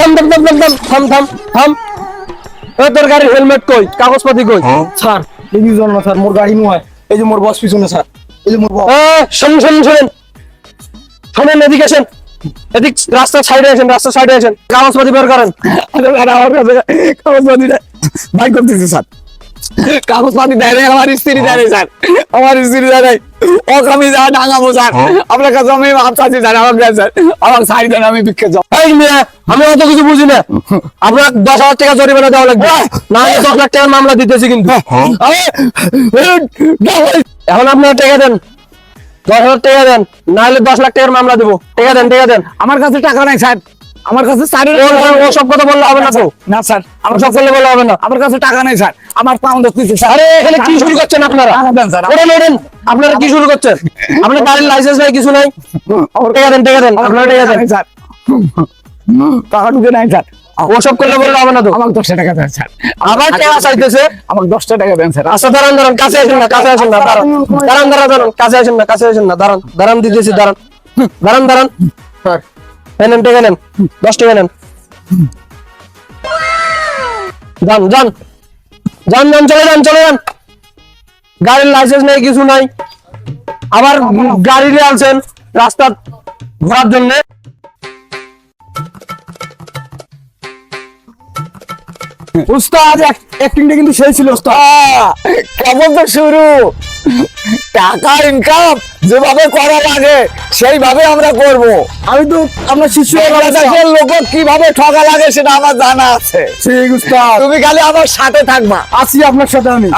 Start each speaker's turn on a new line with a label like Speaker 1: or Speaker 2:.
Speaker 1: থাম থাম থাম থাম থাম থাম থাম। এ তোর গাড়ির হেলমেট কই? কাগজপাতি কই?
Speaker 2: স্যার দেখি জন না স্যার মোর গাড়ি নয়। এই যে মোর বস পিছনে স্যার এই যে মোর বস।
Speaker 1: এ শুনুন শুনুন শুনুন। শুনুন এদিকে আসেন। এদিক রাস্তার সাইডে আসেন রাস্তার সাইডে আসেন। কাগজপাতি বের করেন।
Speaker 2: আমার কাছে কাগজপাতি নাই। ভাই করতেছে স্যার কাগজপাতি দেয় আমার স্ত্রী দেয় স্যার আমার স্ত্রী দেয় নাই যা ডাঙাবো স্যার আপনার কাছে আমি মাপ চাচ্ছি আমার স্যার আমার সাইড দেন আমি ভিক্ষে যাও
Speaker 1: এই মিয়া আমি অত কিছু বুঝি না। আপনার দশ হাজার টাকা জরিমানা দেওয়া লাগবে। না হলে দশ লাখ টাকার মামলা দিতেছি কিন্তু। এখন আপনার টাকা দেন। দশ হাজার টাকা দেন। না হলে দশ লাখ টাকার মামলা দেবো। টাকা দেন টাকা দেন।
Speaker 2: আমার কাছে টাকা নাই স্যার আমার কাছে স্যারের
Speaker 1: ও- ও- ও। সব কথা বললে হবে না তো
Speaker 2: না স্যার।
Speaker 1: আমার সব করলে বললে হবে না।
Speaker 2: আমার কাছে টাকা নাই স্যার। আমার পাউন্ড দিচ্ছে স্যার।
Speaker 1: আরে এখানে কি শুরু করছেন আপনারা?
Speaker 2: স্যার।
Speaker 1: ওরেন ওরেন আপনারা কি শুরু করছেন? আপনার গাড়ির লাইসেন্স নাই কিছু নাই? টাকা দেন টাকা দেন। আপনারা টাকা দেন।
Speaker 2: স্যার। টাকা ঢুকে নাই স্যার।
Speaker 1: ওসব করলে বললে হবে না তো?
Speaker 2: আমাকে দশটা টাকা দেন স্যার।
Speaker 1: আবার টাকা চাইতেছে?
Speaker 2: আমাকে দশটা টাকা দেন স্যার।
Speaker 1: আচ্ছা দাঁড়ান দাঁড়ান। কাছে আসেন না কাছে আসেন না দাঁড়ান। দাঁড়ান দাঁড়ান দাঁড়ান। কাছে আসেন না কাছে আসেন না দাঁড়ান। দাঁড়ান দিতেছি দাঁড়ান। দাঁড়ান দাঁড়ান। এই নেন, টাকা নেন, দশ টাকা নেন। যান যান যান যান, চলে যান চলে যান। গাড়ির লাইসেন্স নেই, কিছু নাই। আবার গাড়ি নিয়ে আনছেন রাস্তা ঘোরার জন্য।
Speaker 2: উস্তাদ অ্যাক্টিংটা কিন্তু সেই ছিল উস্তাদ। কেমন তো শুরু? টাকা ইনকাম যেভাবে করা লাগে সেইভাবে আমরা করব। আমি তো আমরা শিশু দেশের লোক কীভাবে ঠকা লাগে সেটা আমার জানা আছে। ঠিক উস্তাদ। তুমি খালি আমার সাথে থাকবা। আছি আপনার সাথে আমি।